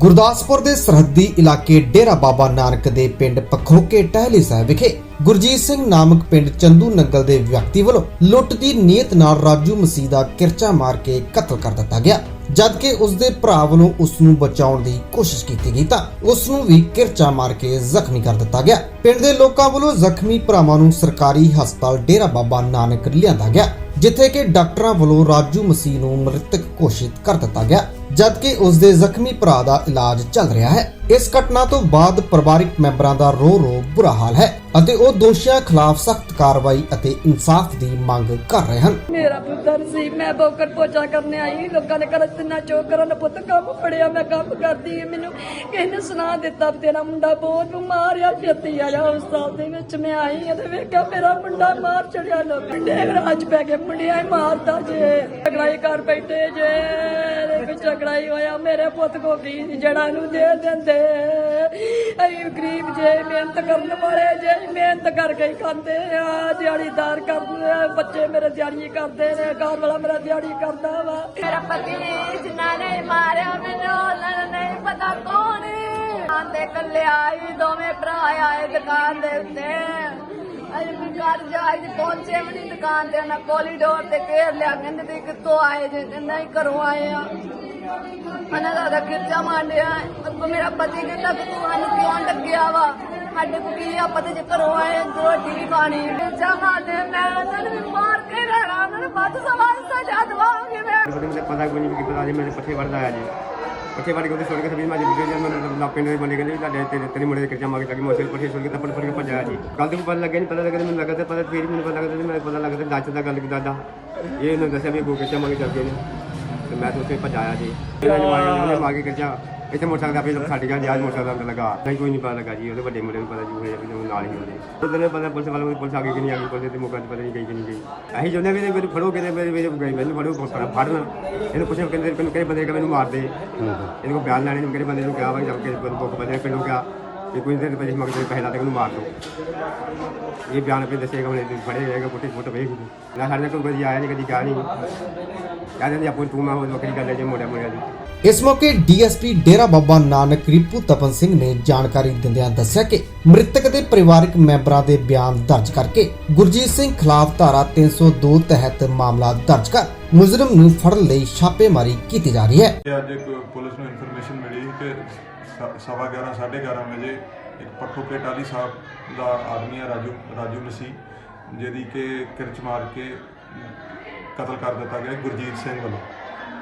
ਗੁਰਦਾਸਪੁਰ ਦੇ ਸਰਹੱਦੀ ਇਲਾਕੇ ਡੇਰਾ ਬਾਬਾ ਨਾਨਕ ਦੇ ਪਿੰਡ ਪਖੋਕੇ ਟਹਿਲੀ ਸਾਹਿਬ ਵਿਖੇ ਗੁਰਜੀਤ ਸਿੰਘ ਨਾਮਕ ਪਿੰਡ ਚੰਦੂ ਨੰਗਲ ਦੇ ਵਿਅਕਤੀ ਵੱਲੋਂ ਲੁੱਟ ਦੀ ਨੀਅਤ ਨਾਲ ਰਾਜੂ ਮਸੀਹ ਦਾ ਕਿਰਚਾ ਮਾਰ ਕੇ ਕਤਲ ਕਰ ਦਿੱਤਾ ਗਿਆ। ਜਦਕਿ ਉਸ ਦੇ ਭਰਾ ਵੱਲੋਂ ਉਸ ਨੂੰ ਬਚਾਉਣ ਦੀ ਕੋਸ਼ਿਸ਼ ਕੀਤੀ ਗਈ ਤਾਂ ਉਸ ਨੂੰ ਵੀ ਕਿਰਚਾ ਮਾਰ ਕੇ ਜ਼ਖਮੀ ਕਰ ਦਿੱਤਾ ਗਿਆ। ਪਿੰਡ ਦੇ ਲੋਕਾਂ ਵੱਲੋਂ ਜ਼ਖਮੀ ਭਰਾਵਾਂ ਨੂੰ ਸਰਕਾਰੀ ਹਸਪਤਾਲ ਡੇਰਾ ਬਾਬਾ ਨਾਨਕ ਲਿਆਂਦਾ ਗਿਆ, ਜਿੱਥੇ ਕਿ ਡਾਕਟਰਾਂ ਵੱਲੋਂ ਰਾਜੂ ਮਸੀਹ ਨੂੰ ਮ੍ਰਿਤਕ ਘੋਸ਼ਿਤ ਕਰ ਦਿੱਤਾ ਗਿਆ। ਜਦਕਿ ਉਸ ਦੇ ਜ਼ਖਮੀ ਭਰਾ ਦਾ ਇਲਾਜ ਚੱਲ ਰਿਹਾ ਹੈ। ਇਸ ਘਟਨਾ ਤੋਂ ਬਾਅਦ ਪਰਿਵਾਰਕ ਮੈਂਬਰਾਂ ਦਾ ਰੋ ਰੋ ਬੁਰਾ ਹਾਲ ਹੈ ਅਤੇ ਉਹ ਦੋਸ਼ੀਆਂ ਖਿਲਾਫ ਸਖਤ ਕਾਰਵਾਈ ਅਤੇ ਇਨਸਾਫ ਦੀ ਮੰਗ ਕਰ ਰਹੇ ਹਨ। ਮੇਰਾ ਪੁੱਤਰ ਸੀ ਮੈਂ ਬੋਕਰ ਪੋਚਾ ਕਰਨੇ ਆਈ ਲੋਕਾਂ ਨੇ ਕਰ ਤਿੰਨਾ ਚੋਕ ਕਰਨ ਪੁੱਤ, ਕੰਮ ਫੜਿਆ, ਮੈਂ ਕੰਮ ਕਰਦੀ ਮੈਨੂੰ ਕਿਸੇ ਸੁਣਾ ਦਿੱਤਾ ਤੇਰਾ ਮੁੰਡਾ ਬਹੁਤ ਬਿਮਾਰ ਆ, ਛੇਤੀ ਆ ਜਾ ਹਸਪਤਾਲ ਦੇ ਵਿੱਚ। ਮੈਂ ਆਈ ਤੇ ਵੇਖਿਆ ਮੇਰਾ ਮੁੰਡਾ ਮਾਰ ਚੜਿਆ ਲੋਕਾਂ ਨੇ। ਰਾਜ ਪੈ ਕੇ ਮੁੰਡਿਆਂ ਮਾਰਦਾ ਜੇ। ਝਗੜਾਈ ਕਰ ਬੈਠੇ ਜੇ। ਕੋਈ ਝਗੜਾਈ ਹੋਇਆ ਮੇਰੇ ਪੁੱਤ ਕੋ ਕੀ ਜਿਹੜਾ ਨੂੰ ਦੇ ਦਿੰਦੇ। ਅਸੀਂ ਗਰੀਬ ਜੇ ਮਿਹਨਤ ਕਰਨ ਵਾਲੇ ਜੇ ਮਿਹਨਤ ਕਰਕੇ ਖਾਂਦੇ ਆ, ਦਿਹਾੜੀਦਾਰ ਕਰਦੇ ਆ, ਬੱਚੇ ਮੇਰੇ ਦਿਹਾੜੀ ਕਰਦੇ ਨੇ ਘਰ ਵਾਲਾ ਮੇਰਾ ਦਿਹਾੜੀ ਕਰਦਾ ਵਾ। ਮੇਰਾ ਪਤੀ ਜਿਨ੍ਹਾਂ ਨੇ ਮਾਰਿਆ, ਮੈਨੂੰ ਉਹਨਾਂ ਨਹੀਂ ਪਤਾ ਕੌਣ ਆਂਦੇ ਕੱਲੇ ਆਈ, ਦੋਵੇਂ ਭਰਾ ਆਏ ਦੁਕਾਨ ਦੇ ਉੱਤੇ। ਅਜੇ ਵੀ ਘਰ ਜਾਈ ਤੇ ਪਹੁੰਚੇ ਵੀ ਨਹੀਂ ਦੁਕਾਨ ਤੇ, ਉਹਨਾਂ ਕੋਲੀਡੋਰ ਤੇ ਘੇਰ ਲਿਆ, ਕਹਿੰਦੇ ਤੇ ਕਿੱਥੋਂ ਆਏ ਜੇ ਨਹੀਂ ਘਰੋਂ ਆਏ ਆ। ਉਹਨਾਂ ਦਾ ਖਿਰਚਾ ਮਾਰਿਆ ਅੱਗੋਂ ਮੇਰਾ ਪਤੀ ਕਹਿੰਦਾ ਕਿ ਤੂੰ ਸਾਨੂੰ ਕਿਉਂ ਲੱਗਿਆ ਵਾ? ਸਾਡੇ ਕੋ ਕੀ ਆਪਾਂ ਤੇ ਜੇ ਘਰੋਂ ਆਏ ਰੋਟੀ ਵੀ ਖਾਣੀ ਖਿਰਚਾ ਮਾਰਦੇ ਮੈਂ ਉਹਨਾਂ ਨੂੰ ਮਾਰ ਕੇ ਰਹਿਣਾ, ਉਹਨਾਂ ਨੂੰ ਵੱਧ ਸਵਾਲ ਸਜ਼ਾ ਦਵਾਂਗੇ ਮੈਂ। ਮੈਨੂੰ ਪਤਾ ਕੋਈ ਨਹੀਂ ਕਿ ਪਤਾ ਜੀ ਮੇਰੇ ਪੱਠੇ ਵੜਦਾ ਆਇਆ ਜੀ। ਪੱਠੇ ਵੜ ਕੇ ਉਹਦੇ ਛੋੜ ਕੇ ਸਭੀ ਮਾਜੀ ਬੁੱਢੇ ਜਨ ਮੈਨੂੰ ਨਾ ਪਿੰਡ ਬੰਦੇ ਕਹਿੰਦੇ ਤੁਹਾਡੇ ਤੇਰੇ ਤੇਰੇ ਮੁੰਡੇ ਦੇ ਕਿਰਚਾ ਮਾਰ ਕੇ ਮੋਸੇ ਪੱਠੇ ਛੋੜ ਕੇ ਤੱਪੜ ਫੜ ਕੇ ਭੱਜਿਆ ਜੀ। ਕੱਲ ਤੋਂ ਪਤਾ ਲੱਗਿਆ ਨਹੀਂ ਪਤਾ ਲੱਗਦਾ ਮੈਨੂੰ ਲੱਗਾ ਤੇ ਪਤਾ ਫੇਰ ਮੈਨੂੰ ਪਤਾ ਲੱਗਦਾ ਤੇ ਮੈਨੂੰ ਪਤਾ ਲੱਗਦਾ ਦੱਸ ਦਾ ਗੱਲ ਕਿਦਾਂ ਦਾ ਇਹ ਉਹਨੇ ਦੱਸਿਆ ਵੀ ਗੋ ਕਿਰਚਾ ਚੱਲ ਗਏ ਨੇ ਤੇ ਮੈਂ ਤਾਂ ਉੱਥੇ ਭੱਜਾਇਆ ਜੀ। ਇਹਨਾਂ ਨੇ ਮਾਰਿਆ ਉਹਨੇ ਮਾਰ ਕੇ ਕਿਰਚਾ ਇੱਥੇ ਮੋਟਰਸਾਈਕਲ ਆਪੇ ਛੱਡ ਗਿਆ ਜੀ ਅੱਜ ਮੋਟਰਸਾਈਕਲ ਦਾ ਲੱਗਾ। ਨਹੀਂ ਕੋਈ ਨਹੀਂ ਪਤਾ ਲੱਗਾ ਜੀ ਉਹਦੇ ਵੱਡੇ ਮੁੰਡੇ ਨੂੰ ਪਤਾ ਜੀ ਹੋਇਆ ਵੀ ਉਹ ਨਾਲ ਹੀ ਹੁੰਦੇ ਉਹਦੇ ਨੇ ਪਤਾ ਪੁਲਿਸ ਵਾਲੇ ਪੁਲਿਸ ਆ ਗਈ ਕਿ ਨਹੀਂ ਆ ਗਈ ਪੁਲਿਸ ਦੇ ਮੌਕੇ ਪਤਾ ਨਹੀਂ ਗਈ ਕਿ ਨਹੀਂ ਗਈ। ਅਸੀਂ ਚਾਹੁੰਦੇ ਵੀ ਮੈਨੂੰ ਫੜੋ ਕਿਤੇ ਮੇਰੇ ਮੇਰੇ ਗਈ ਮੈਨੂੰ ਫੜੋ ਫੜ ਫੜਨ। ਇਹਨੂੰ ਪੁੱਛਿਆ ਕਹਿੰਦੇ ਮੈਨੂੰ ਕਿਹੜੇ ਬੰਦੇ ਕਿ ਮੈਨੂੰ ਮਾਰ ਦੇ। ਇਹਨੂੰ ਬਿਆਨ ਲੈਣੇ ਨੂੰ ਕਿਹੜੇ ਬੰਦੇ ਨੂੰ ਕਿਹਾ ਵਾ ਜਦ ਕਿ ਬੰਦੇ ਨੇ ਕਿਹਾ। ਵੀ ਕੋਈ ਦਿਨ ਪਹਿਲੇ ਮਗਰ ਪਹਿਲਾ ਤੱਕ ਨੂੰ ਮਾਰ ਦੋ। ਇਹ ਬਿਆਨ ਆਪੇ ਦੱਸੇਗਾ ਉਹਨੇ ਫੜੇ ਜਾਏਗਾ ਕੁੱਟੀ ਫੁੱਟ ਵੇਖ ਨਾ ਸਾਡੇ ਕੋਲ ਕਦੀ ਆਇਆ ਨਹੀਂ, ਕਦੀ ਗਿਆ ਨਹੀਂ। ਕਹਿੰਦੇ ਨੇ ਆਪੋ ਤੂੰ ਮੈਂ ਉਹ ਵੱਖਰੀ ਗੱਲ ਹੈ, ਜੇ ਮੋੜਿਆ ਇਸ ਮੌਕੇ ਡੀਐਸਪੀ ਡੇਰਾ ਬਾਬਾ ਨਾਨਕ ਰਿਪੂ ਤਪਨ ਸਿੰਘ ਨੇ ਜਾਣਕਾਰੀ ਦਿੰਦਿਆਂ ਦੱਸਿਆ ਕਿ ਮ੍ਰਿਤਕ ਦੇ ਪਰਿਵਾਰਕ ਮੈਂਬਰਾਂ ਦੇ ਬਿਆਨ ਦਰਜ ਕਰਕੇ ਗੁਰਜੀਤ ਸਿੰਘ ਖਿਲਾਫ ਧਾਰਾ 302 ਤਹਿਤ ਮਾਮਲਾ ਦਰਜ ਕਰ ਮੁਜਰਮ ਨੂੰ ਫੜਨ ਲਈ ਛਾਪੇਮਾਰੀ ਕੀਤੀ ਜਾ ਰਹੀ ਹੈ। ਅੱਜ ਇੱਕ ਪੁਲਿਸ ਨੂੰ ਇਨਫੋਰਮੇਸ਼ਨ ਮਿਲੀ ਕਿ ਸ- ਸਵਾ 11 11:30 ਵਜੇ ਇੱਕ ਪੱਖੋ ਕੇ ਸਾਹਿਬ ਦਾ ਆਦਮੀ ਹੈ ਰਾਜੂ ਰਾਜੂ ਮਸੀਹ, ਜਿਹਦੀ ਕਿ ਕਿਰਚ ਮਾਰ ਕੇ ਕਤਲ ਕਰ ਦਿੱਤਾ ਗਿਆ ਗੁਰਜੀਤ ਸਿੰਘ ਵੱਲੋਂ।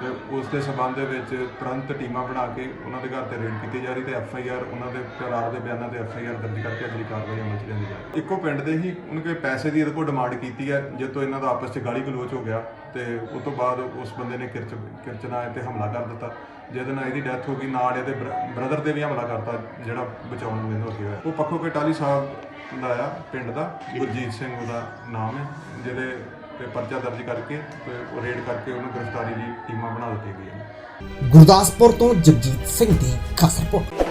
ਤੇ ਉਸ ਦੇ ਸਬੰਧ ਦੇ ਵਿੱਚ ਤੁਰੰਤ ਟੀਮਾਂ ਬਣਾ ਕੇ ਉਹਨਾਂ ਦੇ ਘਰ ਤੇ ਰੇਡ ਕੀਤੀ ਜਾ ਰਹੀ ਤੇ ਐਫ ਆਈ ਆਰ ਉਹਨਾਂ ਦੇ ਪਰਿਵਾਰ ਦੇ ਬਿਆਨਾਂ ਤੇ ਐਫ ਆਈ ਆਰ ਦਰਜ ਕਰਕੇ ਅਗਲੀ ਕਾਰਵਾਈ ਅਮਲ ਚ ਲਿਆਂਦੀ ਜਾ ਰਹੀ। ਇੱਕੋ ਪਿੰਡ ਦੇ ਹੀ ਉਹਨਾਂ ਕੋਈ ਪੈਸੇ ਦੀ ਇਹਦੇ ਕੋਲ ਡਿਮਾਂਡ ਕੀਤੀ ਹੈ ਜਦ ਤੋਂ ਇਹਨਾਂ ਦਾ ਆਪਸ ਚ ਗਾਲੀ ਗਲੋਚ ਹੋ ਗਿਆ ਤੇ ਉਸ ਤੋਂ ਬਾਅਦ ਉਸ ਬੰਦੇ ਨੇ ਕਿਰਚ, ਕਿਰਚਨਾ ਤੇ ਹਮਲਾ ਕਰ ਦਿੱਤਾ, ਜਿਹਦੇ ਨਾਲ ਇਹਦੀ ਡੈਥ ਹੋ ਗਈ, ਨਾਲ ਇਹਦੇ ਬ੍ਰਦਰ ਤੇ ਵੀ ਹਮਲਾ ਕਰਤਾ, ਜਿਹੜਾ ਬਚਾਉਣ ਨੂੰ ਇਹਨੂੰ ਅੱਗੇ ਹੋਇਆ। ਉਹ ਪੱਖੋ ਕੇ ਟਾਲੀ ਸਾਹਿਬ ਦਾ ਆ, ਪਿੰਡ ਦਾ, ਗੁਰਜੀਤ ਸਿੰਘ ਉਹਦਾ ਨਾਮ ਹੈ, ਜਿਹਦੇ ਤੇ ਪਰਚਾ ਦਰਜ ਕਰਕੇ ਤੇ ਰੇਡ ਕਰਕੇ ਉਹਨੂੰ ਗ੍ਰਿਫਤਾਰੀ ਦੀ ਟੀਮਾਂ ਬਣਾ ਦਿੱਤੀਆਂ ਗਈਆਂ ਨੇ। ਗੁਰਦਾਸਪੁਰ ਤੋਂ ਜਗਜੀਤ ਸਿੰਘ ਦੀ ਖਾਸ ਰਿਪੋਰਟ।